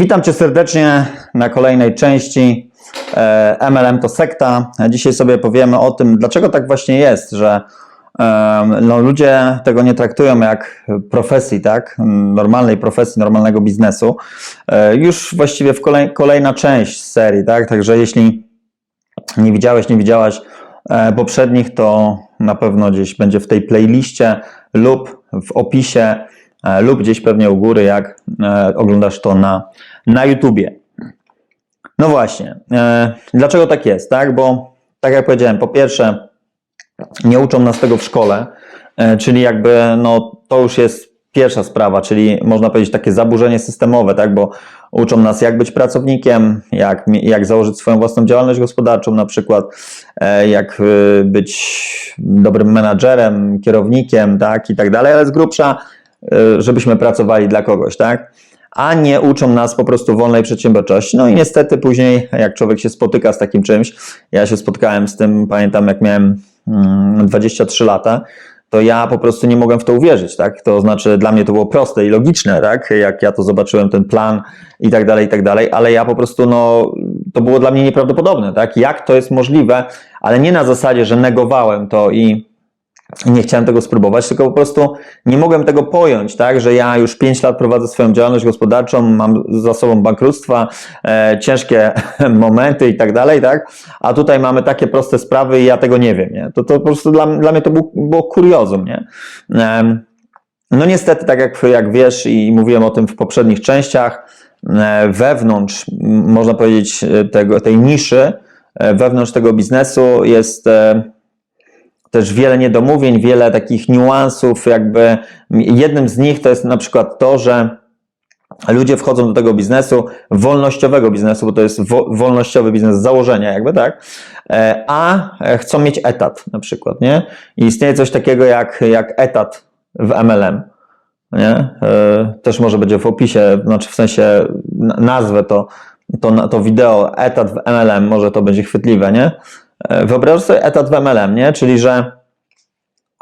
Witam Cię serdecznie na kolejnej części e, MLM to sekta. Dzisiaj sobie powiemy o tym, dlaczego tak właśnie jest, że no, ludzie tego nie traktują jak profesji, tak? Normalnej profesji, normalnego biznesu. E, Już właściwie w kolej, kolejna część serii, tak? Także jeśli nie widziałeś, nie widziałaś e, poprzednich, to na pewno gdzieś będzie w tej playliście lub w opisie e, lub gdzieś pewnie u góry, jak e, oglądasz to na, na YouTubie. No właśnie, e, dlaczego tak jest, tak? Bo tak jak powiedziałem, po pierwsze nie uczą nas tego w szkole, e, czyli jakby no to już jest pierwsza sprawa, czyli można powiedzieć takie zaburzenie systemowe, tak? Bo uczą nas jak być pracownikiem, jak, jak założyć swoją własną działalność gospodarczą na przykład, e, jak być dobrym menadżerem, kierownikiem, tak? I tak dalej, ale z grubsza, żebyśmy pracowali dla kogoś, tak? A nie uczą nas po prostu wolnej przedsiębiorczości. No i niestety później, jak człowiek się spotyka z takim czymś, ja się spotkałem z tym, pamiętam jak miałem mm, 23 lata, to ja po prostu nie mogłem w to uwierzyć, tak? To znaczy dla mnie to było proste i logiczne, tak? Jak ja to zobaczyłem, ten plan i tak dalej, i tak dalej, ale ja po prostu, no, to było dla mnie nieprawdopodobne, tak? Jak to jest możliwe, ale nie na zasadzie, że negowałem to i nie chciałem tego spróbować, tylko po prostu nie mogłem tego pojąć, tak, że ja już 5 lat prowadzę swoją działalność gospodarczą, mam za sobą bankructwa, e, ciężkie momenty i tak dalej, tak, a tutaj mamy takie proste sprawy i ja tego nie wiem, nie? To, to po prostu dla, dla mnie to był, było kuriozum, nie? Em, no niestety, tak jak, jak wiesz i mówiłem o tym w poprzednich częściach, e, wewnątrz, można powiedzieć, e, tego, tej niszy, e, wewnątrz tego biznesu jest e, też wiele niedomówień, wiele takich niuansów, jakby jednym z nich to jest na przykład to, że ludzie wchodzą do tego biznesu, wolnościowego biznesu, bo to jest wo, wolnościowy biznes z założenia jakby, tak, e, a chcą mieć etat na przykład, nie? I istnieje coś takiego jak, jak etat w MLM, nie? E, Też może będzie w opisie, znaczy w sensie na- nazwę to, to, to wideo etat w MLM, może to będzie chwytliwe, nie? Wyobraź sobie etat w MLM, nie? Czyli, że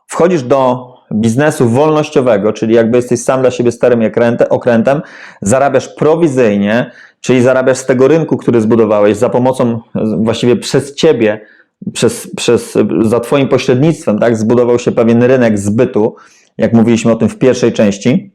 wchodzisz do biznesu wolnościowego, czyli jakby jesteś sam dla siebie starym okręte- okrętem, zarabiasz prowizyjnie, czyli zarabiasz z tego rynku, który zbudowałeś za pomocą, właściwie przez ciebie, przez, przez, za twoim pośrednictwem, tak, zbudował się pewien rynek zbytu, jak mówiliśmy o tym w pierwszej części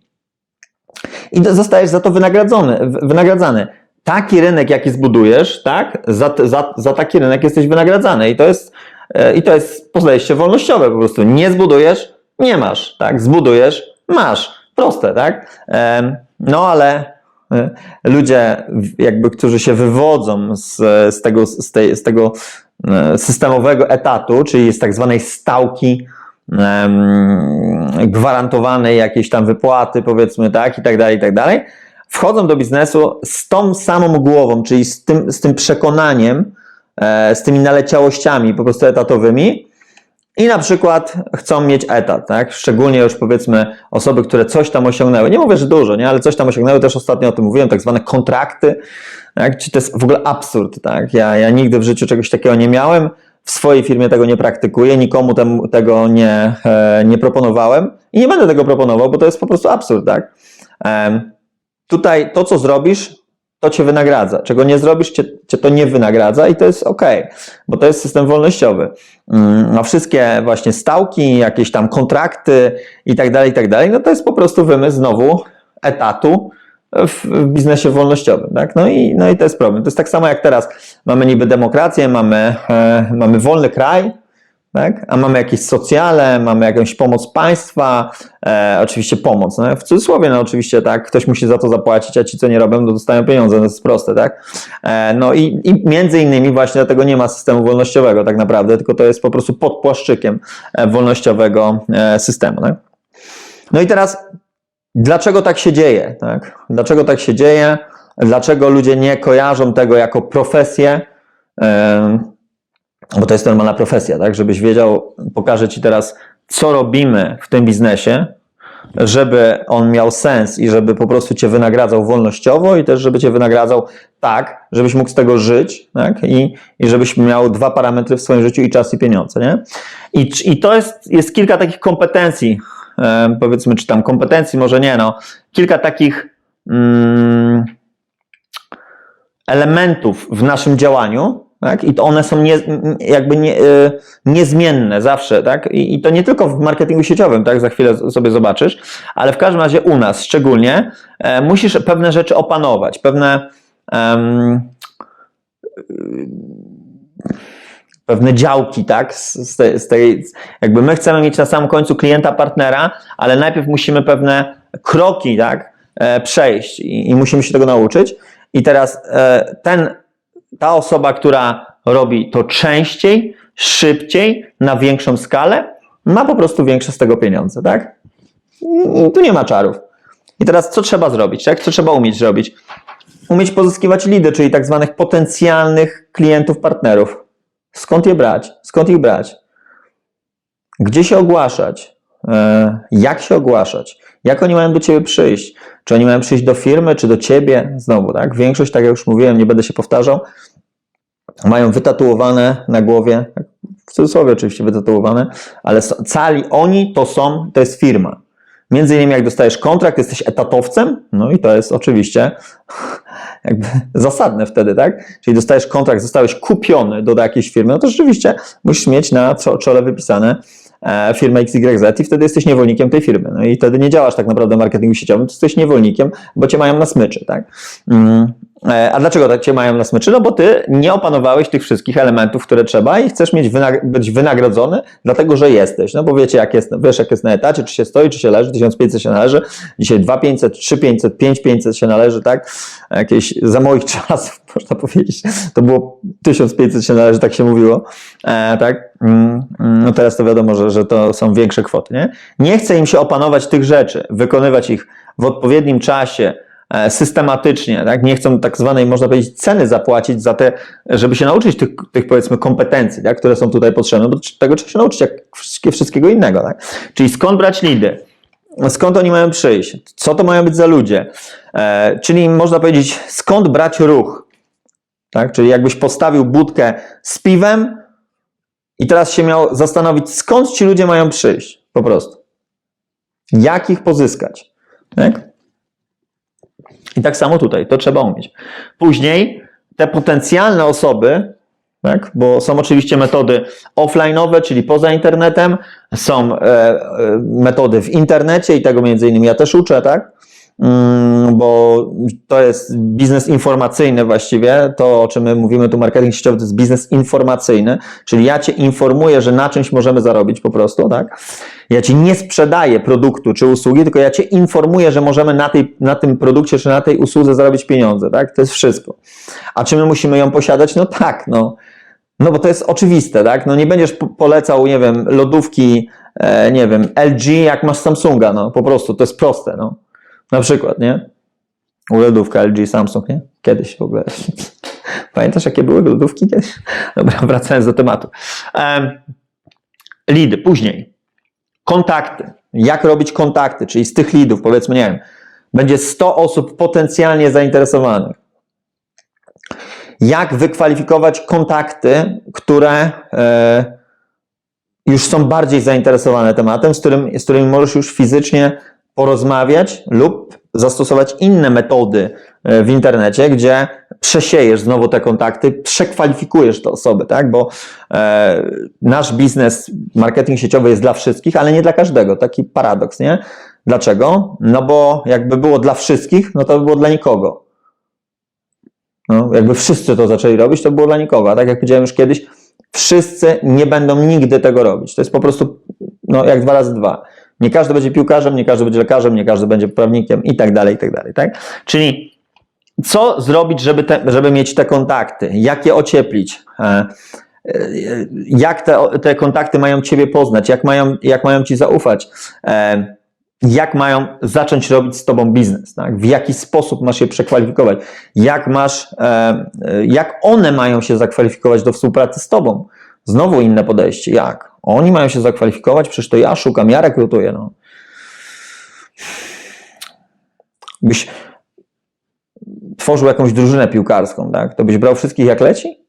i zostajesz za to wynagrodzony, w- wynagradzany. Taki rynek, jaki zbudujesz, tak, za, za, za taki rynek jesteś wynagradzany i to jest, e, i to jest podejście wolnościowe po prostu. Nie zbudujesz, nie masz, tak, zbudujesz, masz. Proste, tak? No ale e, ludzie, jakby, którzy się wywodzą z, z, tego, z, tej, z tego e, systemowego etatu, czyli z tak zwanej stałki, gwarantowanej jakiejś tam wypłaty, powiedzmy, tak, i tak dalej, i tak dalej, wchodzą do biznesu z tą samą głową, czyli z tym, z tym przekonaniem, e, z tymi naleciałościami po prostu etatowymi i na przykład chcą mieć etat, tak? Szczególnie już powiedzmy osoby, które coś tam osiągnęły. Nie mówię, że dużo, nie? Ale coś tam osiągnęły, też ostatnio o tym mówiłem, tak zwane kontrakty, tak? Czy to jest w ogóle absurd, tak? Ja, ja nigdy w życiu czegoś takiego nie miałem, w swojej firmie tego nie praktykuję, nikomu temu, tego nie, e, nie proponowałem i nie będę tego proponował, bo to jest po prostu absurd, tak? Tutaj to, co zrobisz, to cię wynagradza. Czego nie zrobisz, cię, cię to nie wynagradza i to jest ok, bo to jest system wolnościowy. Mm, A wszystkie właśnie stałki, jakieś tam kontrakty i tak dalej, i tak dalej, no to jest po prostu wymysł znowu etatu w, w biznesie wolnościowym, tak? No i, no i to jest problem. To jest tak samo jak teraz mamy niby demokrację, mamy, e, mamy wolny kraj, tak? a mamy jakieś socjale, mamy jakąś pomoc państwa, e, oczywiście pomoc, no, w cudzysłowie, no oczywiście tak, ktoś musi za to zapłacić, a ci, co nie robią, to dostają pieniądze, to jest proste, tak? E, no i, i między innymi właśnie dlatego nie ma systemu wolnościowego tak naprawdę, tylko to jest po prostu pod płaszczykiem e, wolnościowego e, systemu, tak? No i teraz, dlaczego tak się dzieje, tak? Dlaczego tak się dzieje? Dlaczego ludzie nie kojarzą tego jako profesję? Em, bo to jest normalna profesja, tak? Żebyś wiedział, pokażę Ci teraz, co robimy w tym biznesie, żeby on miał sens i żeby po prostu Cię wynagradzał wolnościowo i też żeby Cię wynagradzał tak, żebyś mógł z tego żyć, tak? I, i żebyś miał dwa parametry w swoim życiu i czas i pieniądze, nie? I, i to jest, jest kilka takich kompetencji, powiedzmy, czy tam kompetencji, może nie, no, kilka takich mm, elementów w naszym działaniu, tak? I to one są nie, jakby nie, y, niezmienne zawsze, tak? I, I to nie tylko w marketingu sieciowym, tak? Za chwilę sobie zobaczysz, ale w każdym razie u nas szczególnie e, musisz pewne rzeczy opanować, pewne em, pewne działki, tak? Z, tej, z jakby my chcemy mieć na samym końcu klienta, partnera, ale najpierw musimy pewne kroki, tak? E, przejść i, i musimy się tego nauczyć. I teraz e, ten, ta osoba, która robi to częściej, szybciej, na większą skalę, ma po prostu większe z tego pieniądze, tak? Tu nie ma czarów. I teraz co trzeba zrobić, tak? Co trzeba umieć zrobić? Umieć pozyskiwać lidy, czyli tak zwanych potencjalnych klientów, partnerów. Skąd je brać? Skąd ich brać? Gdzie się ogłaszać? E, Jak się ogłaszać? Jak oni mają do ciebie przyjść? Czy oni mają przyjść do firmy, czy do ciebie? Znowu, tak? Większość, tak jak już mówiłem, nie będę się powtarzał, mają wytatuowane na głowie, tak, w cudzysłowie oczywiście wytatuowane, ale cali oni to są, to jest firma. Między innymi jak dostajesz kontrakt, jesteś etatowcem, no i to jest oczywiście jakby zasadne wtedy, tak? Czyli dostajesz kontrakt, zostałeś kupiony do jakiejś firmy, no to rzeczywiście musisz mieć na czo- czole wypisane e, firmę XYZ i wtedy jesteś niewolnikiem tej firmy. No i wtedy nie działasz tak naprawdę marketingu sieciowym, to jesteś niewolnikiem, bo cię mają na smyczy, tak? Mm. E, A dlaczego tak cię mają na smyczy? No bo ty nie opanowałeś tych wszystkich elementów, które trzeba i chcesz mieć wynag- być wynagrodzony, dlatego że jesteś. No bo wiecie, jak jest, wiesz, jak jest na etacie, czy się stoi, czy się leży, 1500 się należy, dzisiaj 2500, 3500, 5500 się należy, tak? Jakieś za moich czasów, można powiedzieć, to było 1500 się należy, tak się mówiło, e, tak? Mm, mm, No teraz to wiadomo, że, że to są większe kwoty, nie? Nie chce im się opanować tych rzeczy, wykonywać ich w odpowiednim czasie, e, systematycznie, tak? Nie chcą tak zwanej, można powiedzieć, ceny zapłacić za te, żeby się nauczyć tych, tych powiedzmy kompetencji, tak? które są tutaj potrzebne, bo tego trzeba się nauczyć jak wszystkie- wszystkiego innego, tak? Czyli skąd brać lidy? Skąd oni mają przyjść? Co to mają być za ludzie? E, czyli można powiedzieć, skąd brać ruch? Tak? Czyli jakbyś postawił budkę z piwem i teraz się miał zastanowić, skąd ci ludzie mają przyjść? Po prostu. Jak ich pozyskać? Tak? I tak samo tutaj, to trzeba umieć. Później te potencjalne osoby, tak? bo są oczywiście metody offline'owe, czyli poza internetem, są e, e, metody w internecie i tego między innymi ja też uczę, tak? Mm, bo to jest biznes informacyjny właściwie, to o czym my mówimy tu marketing sieciowy, to jest biznes informacyjny, czyli ja Cię informuję, że na czymś możemy zarobić po prostu, tak? Ja Ci nie sprzedaję produktu czy usługi, tylko ja Cię informuję, że możemy na, tej, na tym produkcie czy na tej usłudze zarobić pieniądze, tak? To jest wszystko. A czy my musimy ją posiadać? No tak, no. No bo to jest oczywiste, tak? No nie będziesz po- polecał, nie wiem, lodówki, e, nie wiem, LG, jak masz Samsunga, no po prostu, to jest proste, no. Na przykład, nie? Lodówka LG, Samsung, nie? Kiedyś w ogóle. Pamiętasz, jakie były lodówki kiedyś? Dobra, wracając do tematu. Em, Lidy, później. Kontakty. Jak robić kontakty, czyli z tych lidów, powiedzmy, nie wiem, będzie 100 osób potencjalnie zainteresowanych jak wykwalifikować kontakty, które e, już są bardziej zainteresowane tematem, z, którym, z którymi możesz już fizycznie porozmawiać lub zastosować inne metody e, w internecie, gdzie przesiejesz znowu te kontakty, przekwalifikujesz te osoby, tak? Bo e, nasz biznes, marketing sieciowy jest dla wszystkich, ale nie dla każdego. Taki paradoks, nie? Dlaczego? No bo jakby było dla wszystkich, no to by było dla nikogo. No, jakby wszyscy to zaczęli robić, to było dla nikogo. A tak jak powiedziałem już kiedyś, wszyscy nie będą nigdy tego robić. To jest po prostu no, jak dwa razy dwa. Nie każdy będzie piłkarzem, nie każdy będzie lekarzem, nie każdy będzie prawnikiem i tak dalej, i tak dalej. Tak? Czyli co zrobić, żeby, te, żeby mieć te kontakty? Jak je ocieplić? E, e, Jak te, te kontakty mają Ciebie poznać? Jak mają, jak mają Ci zaufać? E, jak mają zacząć robić z tobą biznes, tak? w jaki sposób masz je przekwalifikować, jak masz, jak one mają się zakwalifikować do współpracy z tobą. Znowu inne podejście, jak? Oni mają się zakwalifikować, przecież to ja szukam, ja rekrutuję. No. Byś tworzył jakąś drużynę piłkarską, tak? to byś brał wszystkich jak leci?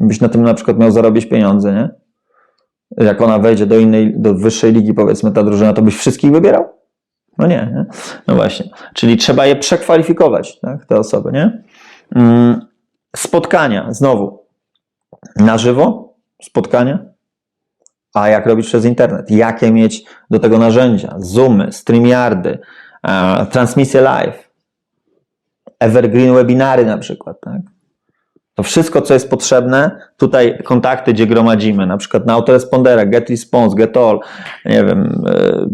Byś na tym na przykład miał zarobić pieniądze, nie? jak ona wejdzie do innej, do wyższej ligi, powiedzmy, ta drużyna, to byś wszystkich wybierał? No nie, nie? No właśnie. Czyli trzeba je przekwalifikować, tak, te osoby, nie? Mm, Spotkania, znowu. Na żywo spotkania, a jak robić przez internet? Jakie mieć do tego narzędzia? Zoomy, StreamYardy, e, transmisje live, evergreen webinary na przykład, tak? To wszystko, co jest potrzebne, tutaj kontakty, gdzie gromadzimy, na przykład na autorespondera, GetResponse, GetAll, nie wiem, e,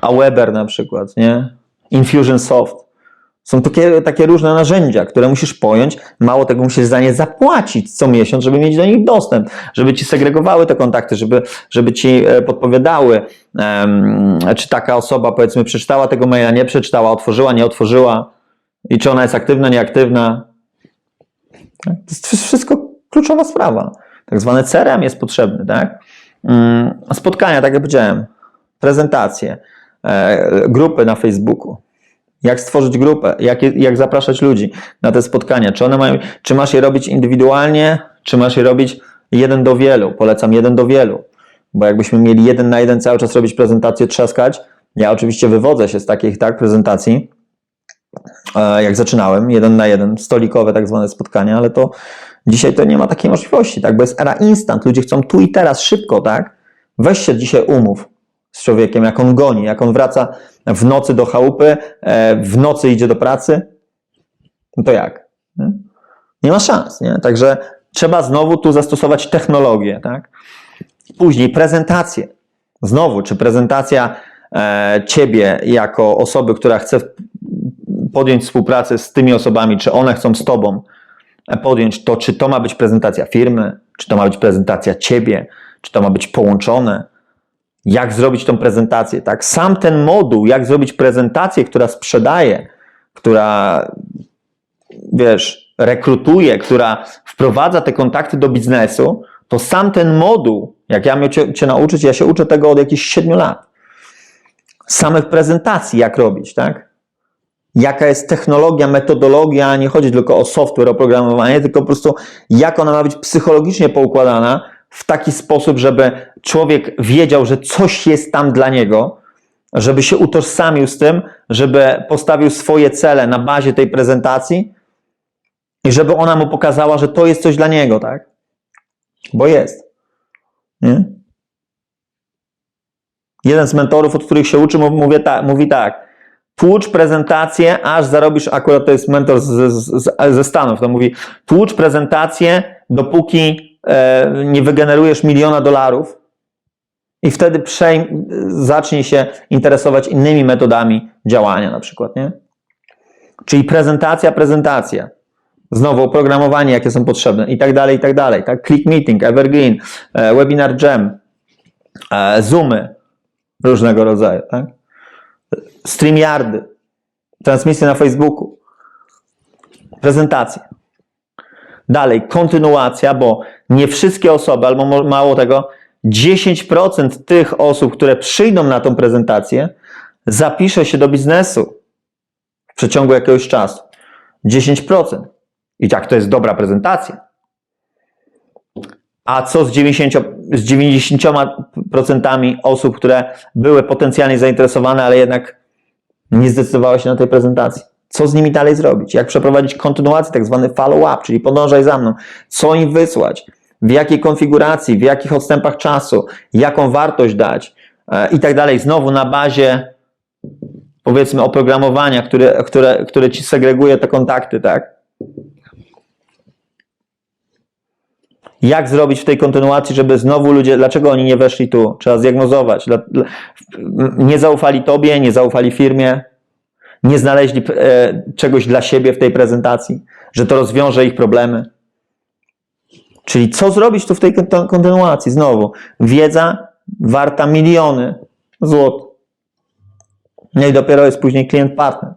Aweber na przykład, nie? Infusionsoft. Są takie, takie różne narzędzia, które musisz pojąć. Mało tego, musisz za nie zapłacić co miesiąc, żeby mieć do nich dostęp, żeby ci segregowały te kontakty, żeby, żeby ci e, podpowiadały, em, czy taka osoba, powiedzmy, przeczytała tego maila, nie przeczytała, otworzyła, nie otworzyła i czy ona jest aktywna, nieaktywna. To jest wszystko kluczowa sprawa. Tak zwany CRM jest potrzebny, tak? Mm, Spotkania, tak jak powiedziałem, prezentacje, e, grupy na Facebooku. Jak stworzyć grupę, jak, jak zapraszać ludzi na te spotkania? Czy one mają, czy masz je robić indywidualnie, czy masz je robić jeden do wielu? Polecam jeden do wielu, bo jakbyśmy mieli jeden na jeden cały czas robić prezentację, trzaskać. Ja oczywiście wywodzę się z takich tak prezentacji, e, jak zaczynałem, jeden na jeden, stolikowe tak zwane spotkania, ale to dzisiaj to nie ma takiej możliwości, tak, bo jest era instant, ludzie chcą tu i teraz, szybko, tak, weź się dzisiaj umów z człowiekiem, jak on goni, jak on wraca w nocy do chałupy, e, w nocy idzie do pracy, no to jak? Nie, ma szans, nie? Także trzeba znowu tu zastosować technologię, tak? Później prezentacje. Znowu, czy prezentacja e, ciebie jako osoby, która chce podjąć współpracę z tymi osobami, czy one chcą z tobą e, podjąć to, czy to ma być prezentacja firmy, czy to ma być prezentacja ciebie, czy to ma być połączone, jak zrobić tą prezentację, tak? Sam ten moduł, jak zrobić prezentację, która sprzedaje, która, wiesz, rekrutuje, która wprowadza te kontakty do biznesu, to sam ten moduł, jak ja miał cię, cię nauczyć, ja się uczę tego od jakichś 7 lat. Samych prezentacji, jak robić, tak? Jaka jest technologia, metodologia, nie chodzi tylko o software, oprogramowanie, tylko po prostu jak ona ma być psychologicznie poukładana, w taki sposób, żeby człowiek wiedział, że coś jest tam dla niego, żeby się utożsamił z tym, żeby postawił swoje cele na bazie tej prezentacji i żeby ona mu pokazała, że to jest coś dla niego, tak? Bo jest. Nie? Jeden z mentorów, od których się uczy, mów- mówię tak, mówi tak. Tłucz prezentację, aż zarobisz, akurat to jest mentor z, z, z, ze Stanów, to mówi, tłucz prezentację, dopóki nie wygenerujesz miliona dolarów i wtedy przejm, zacznij się interesować innymi metodami działania na przykład, nie? Czyli prezentacja, prezentacja. Znowu oprogramowanie, jakie są potrzebne i tak dalej, i tak dalej. Tak? Click Meeting, Evergreen, e, Webinar Jam, e, Zoomy różnego rodzaju, tak? StreamYardy, transmisje na Facebooku, prezentacje. Dalej, kontynuacja, bo nie wszystkie osoby, albo mało tego, 10% tych osób, które przyjdą na tą prezentację, zapisze się do biznesu w przeciągu jakiegoś czasu. 10%. I tak to jest dobra prezentacja. A co z 90%, z 90% osób, które były potencjalnie zainteresowane, ale jednak nie zdecydowały się na tej prezentacji? Co z nimi dalej zrobić? Jak przeprowadzić kontynuację, tak zwany follow-up, czyli podążaj za mną. Co im wysłać? W jakiej konfiguracji, w jakich odstępach czasu, jaką wartość dać e, i tak dalej. Znowu na bazie powiedzmy oprogramowania, które, które, które ci segreguje te kontakty, tak? Jak zrobić w tej kontynuacji, żeby znowu ludzie, dlaczego oni nie weszli tu? Trzeba zdiagnozować. Nie zaufali tobie, nie zaufali firmie, nie znaleźli e, czegoś dla siebie w tej prezentacji, że to rozwiąże ich problemy. Czyli co zrobić tu w tej konty- kontynuacji? Znowu, wiedza warta miliony złotych. No i dopiero jest później klient partner.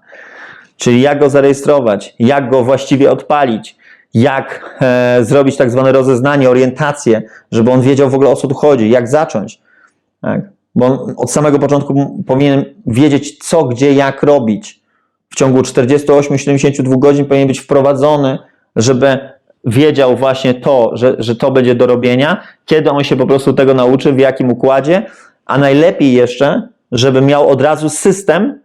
Czyli jak go zarejestrować, jak go właściwie odpalić, jak e, zrobić tak zwane rozeznanie, orientację, żeby on wiedział w ogóle o co tu chodzi, jak zacząć. Tak? Bo od samego początku powinien wiedzieć co, gdzie, jak robić. W ciągu 48-72 godzin powinien być wprowadzony, żeby wiedział właśnie to, że, że to będzie do robienia, kiedy on się po prostu tego nauczy, w jakim układzie, a najlepiej jeszcze, żeby miał od razu system,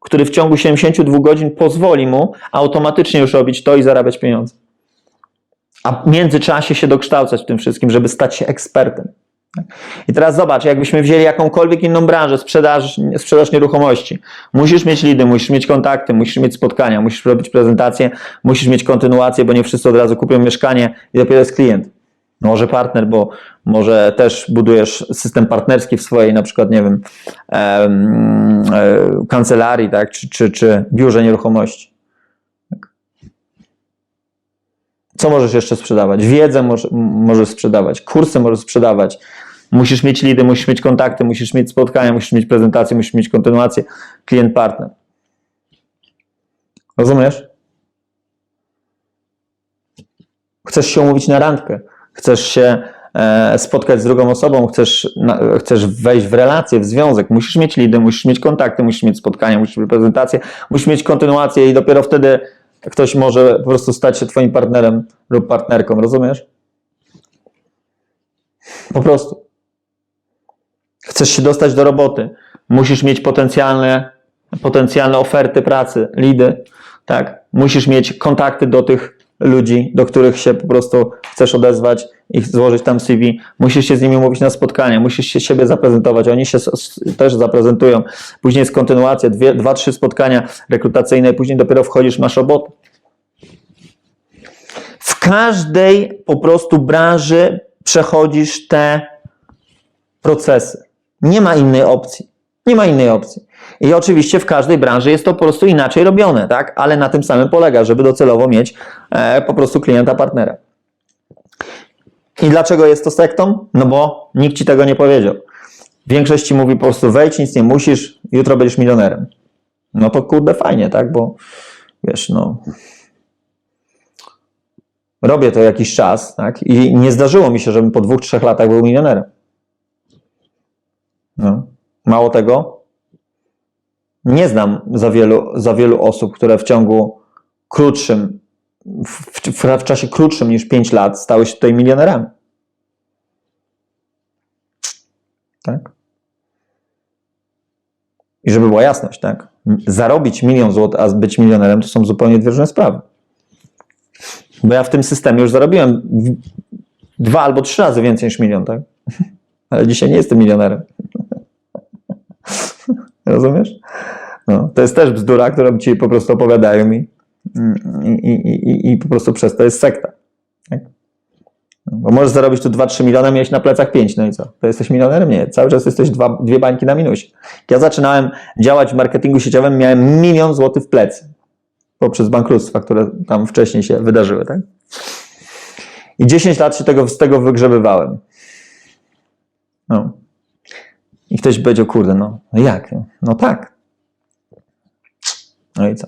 który w ciągu 72 godzin pozwoli mu automatycznie już robić to i zarabiać pieniądze. A w międzyczasie się dokształcać w tym wszystkim, żeby stać się ekspertem. I teraz zobacz, jakbyśmy wzięli jakąkolwiek inną branżę, sprzedaż, sprzedaż nieruchomości. Musisz mieć lidy, musisz mieć kontakty, musisz mieć spotkania, musisz robić prezentacje, musisz mieć kontynuację, bo nie wszyscy od razu kupią mieszkanie i dopiero jest klient. Może partner, bo może też budujesz system partnerski w swojej, na przykład, nie wiem, em, e, kancelarii, tak, czy, czy, czy biurze nieruchomości. Co możesz jeszcze sprzedawać? Wiedzę może, możesz sprzedawać, kursy możesz sprzedawać. Musisz mieć lidy, musisz mieć kontakty, musisz mieć spotkania, musisz mieć prezentacje, musisz mieć kontynuację, klient, partner. Rozumiesz? Chcesz się umówić na randkę, chcesz się e, spotkać z drugą osobą, chcesz, chcesz wejść w relację, w związek, musisz mieć lidy, musisz mieć kontakty, musisz mieć spotkania, musisz mieć prezentację, musisz mieć kontynuację i dopiero wtedy ktoś może po prostu stać się twoim partnerem lub partnerką, rozumiesz? Po prostu. Chcesz się dostać do roboty, musisz mieć potencjalne, potencjalne oferty pracy, lidy, tak? Musisz mieć kontakty do tych ludzi, do których się po prostu chcesz odezwać i złożyć tam CV. Musisz się z nimi umówić na spotkanie, musisz się siebie zaprezentować, oni się też zaprezentują. Później jest kontynuacja, dwie, dwa, trzy spotkania rekrutacyjne, później dopiero wchodzisz, masz robotę. W każdej po prostu branży przechodzisz te procesy. Nie ma innej opcji. Nie ma innej opcji. I oczywiście w każdej branży jest to po prostu inaczej robione, tak? Ale na tym samym polega, żeby docelowo mieć e, po prostu klienta, partnera. I dlaczego jest to sektą? No bo nikt ci tego nie powiedział. Większość ci mówi po prostu wejdź, nic nie musisz, jutro będziesz milionerem. No to kurde fajnie, tak? Bo wiesz, no robię to jakiś czas, tak? I nie zdarzyło mi się, żebym po dwóch, trzech latach był milionerem. No. Mało tego, nie znam za wielu, za wielu osób, które w ciągu krótszym, w, w, w czasie krótszym niż 5 lat stały się tutaj milionerami. Tak? I żeby była jasność, tak? Zarobić milion złotych, a być milionerem to są zupełnie dwie różne sprawy. Bo ja w tym systemie już zarobiłem dwa albo trzy razy więcej niż milion, tak? Ale dzisiaj nie jestem milionerem. Rozumiesz? No, to jest też bzdura, którą ci po prostu opowiadają i, i, i, i, po prostu przez to jest sekta. Tak? No, bo możesz zarobić tu 2-3 miliony, mieć na plecach 5, no i co? To jesteś milionerem? Nie, cały czas jesteś dwa, dwie bańki na minusie. Ja zaczynałem działać w marketingu sieciowym, miałem milion złotych w plecy poprzez bankructwa, które tam wcześniej się wydarzyły, tak? I 10 lat się tego, z tego wygrzebywałem. No. I ktoś powiedział, kurde, no, no jak? No tak. No i co?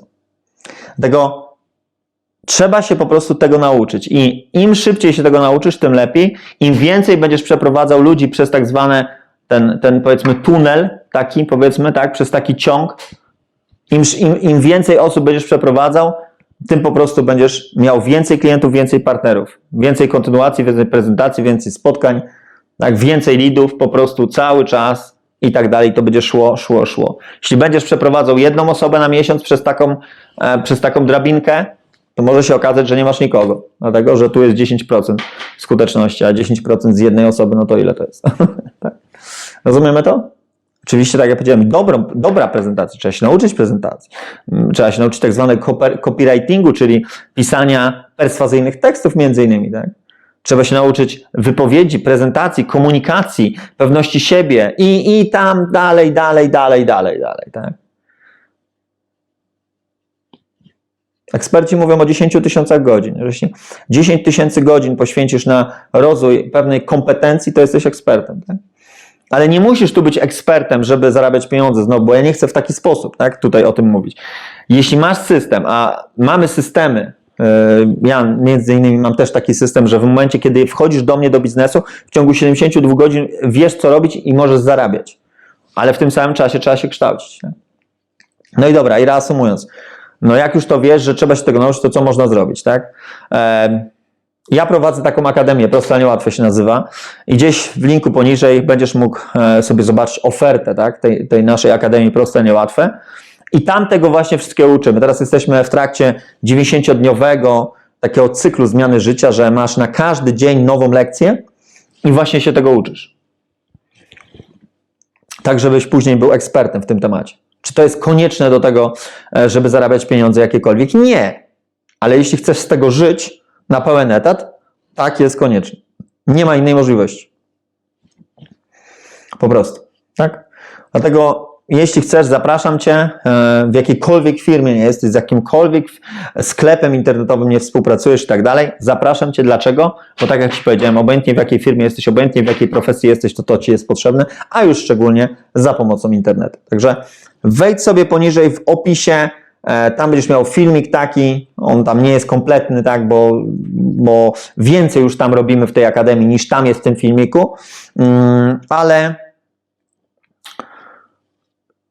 Dlatego trzeba się po prostu tego nauczyć. I im szybciej się tego nauczysz, tym lepiej. Im więcej będziesz przeprowadzał ludzi przez tak zwane ten, ten powiedzmy tunel, taki powiedzmy, tak, przez taki ciąg, im, im, im więcej osób będziesz przeprowadzał, tym po prostu będziesz miał więcej klientów, więcej partnerów, więcej kontynuacji, więcej prezentacji, więcej spotkań, tak, więcej leadów, po prostu cały czas i tak dalej, to będzie szło, szło, szło. Jeśli będziesz przeprowadzał jedną osobę na miesiąc przez taką, e, przez taką drabinkę, to może się okazać, że nie masz nikogo, dlatego, że tu jest 10% skuteczności, a 10% z jednej osoby, no to ile to jest? tak. Rozumiemy to? Oczywiście, tak jak powiedziałem, dobrą, dobra prezentacja, trzeba się nauczyć prezentacji. Mm, Trzeba się nauczyć tak zwanego copy- copywritingu, czyli pisania perswazyjnych tekstów między innymi, tak? Trzeba się nauczyć wypowiedzi, prezentacji, komunikacji, pewności siebie i, i tam dalej, dalej, dalej, dalej, dalej, tak? Eksperci mówią o 10 tysiącach godzin. Jeśli 10 tysięcy godzin poświęcisz na rozwój pewnej kompetencji, to jesteś ekspertem. Tak? Ale nie musisz tu być ekspertem, żeby zarabiać pieniądze znowu, bo ja nie chcę w taki sposób tak, tutaj o tym mówić. Jeśli masz system, a mamy systemy, ja między innymi mam też taki system, że w momencie, kiedy wchodzisz do mnie do biznesu, w ciągu 72 godzin wiesz, co robić i możesz zarabiać. Ale w tym samym czasie trzeba się kształcić. No i dobra, i reasumując, no jak już to wiesz, że trzeba się tego nauczyć, to co można zrobić, tak? Em, ja prowadzę taką akademię, prosto niełatwo się nazywa i gdzieś w linku poniżej będziesz mógł e, sobie zobaczyć ofertę tak, tej, tej naszej akademii proste niełatwe I tam tego właśnie wszystkiego uczymy. Teraz jesteśmy w trakcie 90-dniowego takiego cyklu zmiany życia, że masz na każdy dzień nową lekcję i właśnie się tego uczysz. Tak, żebyś później był ekspertem w tym temacie. Czy to jest konieczne do tego, e, żeby zarabiać pieniądze jakiekolwiek? Nie. Ale jeśli chcesz z tego żyć na pełen etat, tak jest konieczne. Nie ma innej możliwości. Po prostu. Tak? Dlatego, jeśli chcesz, zapraszam Cię e, w jakiejkolwiek firmie, nie jesteś z jakimkolwiek sklepem internetowym, nie współpracujesz i tak dalej. Zapraszam Cię. Dlaczego? Bo tak jak Ci powiedziałem, obojętnie w jakiej firmie jesteś, obojętnie w jakiej profesji jesteś, to to Ci jest potrzebne, a już szczególnie za pomocą internetu. Także wejdź sobie poniżej w opisie. e, Tam będziesz miał filmik taki, on tam nie jest kompletny, tak, bo, bo więcej już tam robimy w tej akademii niż tam jest w tym filmiku, Mm, ale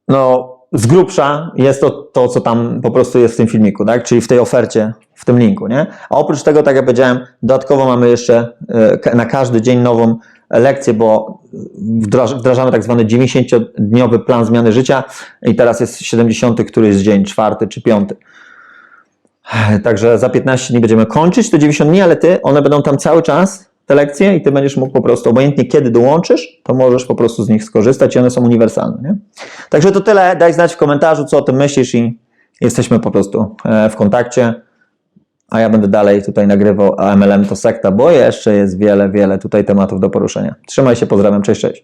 no, z grubsza jest to, to, co tam po prostu jest w tym filmiku, tak? czyli w tej ofercie, w tym linku. Nie? A oprócz tego, tak jak powiedziałem, dodatkowo mamy jeszcze e, na każdy dzień nową lekcję, bo wdraż- wdrażamy tak zwany 90-dniowy plan zmiany życia i teraz jest 70, który jest dzień, czwarty czy piąty. Także za 15 dni będziemy kończyć te 90 dni, ale ty, one będą tam cały czas, te lekcje, i ty będziesz mógł po prostu, obojętnie kiedy dołączysz, to możesz po prostu z nich skorzystać i one są uniwersalne. Nie? Także to tyle. Daj znać w komentarzu, co o tym myślisz, i jesteśmy po prostu e, w kontakcie. A ja będę dalej tutaj nagrywał, a MLM to sekta, bo jeszcze jest wiele, wiele tutaj tematów do poruszenia. Trzymaj się, pozdrawiam, cześć, cześć.